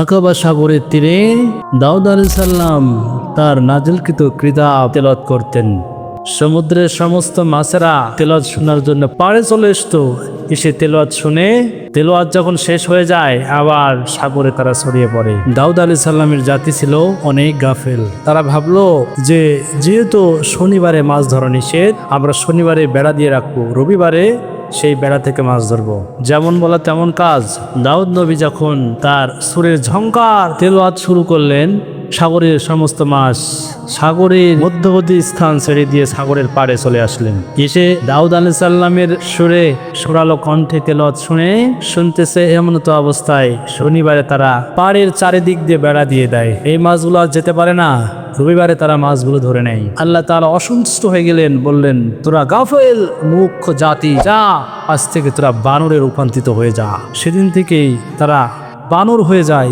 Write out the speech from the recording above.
আকাবা সাগরের তীরে দাউদ আলাইসাল্লাম তার নাজিলকৃত ক্রিতাব তেলত করতেন। সমুদ্রের সমস্ত মাছেরা তেলত শোনার জন্য পাড়ে চলে আসতো এসে তেলোয়াত শুনে তেলোয়াত যখন শেষ হয়ে যায়, আবার সাগরে তারা ছড়িয়ে পড়ে। দাউদ আলি সাল্লামের জাতি ছিল অনেক গাফেল। তারা ভাবলো যে, যেহেতু শনিবারে মাছ ধরা নিষেধ, আমরা শনিবারে বেড়া দিয়ে রাখব, রবিবারে সেই বেড়া থেকে মাছ ধরব। যেমন বলা তেমন কাজ। দাউদ নবী যখন তার সুরের ঝঙ্কার তেলোয়াত শুরু করলেন সাগরের সমস্ত মাছ সাগরের মধ্যবর্তী স্থান ছেড়ে দিয়ে সাগরের পাড়ে চলে আসলেন। এসে দাউদ আলি সাল্লামের সুরে সুরালো কণ্ঠে তেলত শুনে শুনতেছে এমন তো অবস্থায়, শনিবারে তারা পাড়ের চারিদিক দিয়ে বেড়া দিয়ে দেয়। এই মাছগুলো আর যেতে পারে না, রবিবারে তারা মাছগুলো ধরে নেয়। আল্লাহ তারা অসন্তুষ্ট হয়ে গেলেন, বললেন, তোরা গাফেল মুখ্য জাতি, যা, আজ থেকে তোরা বানরে রূপান্তরিত হয়ে যা। সেদিন থেকেই তারা বানর হয়ে যায়।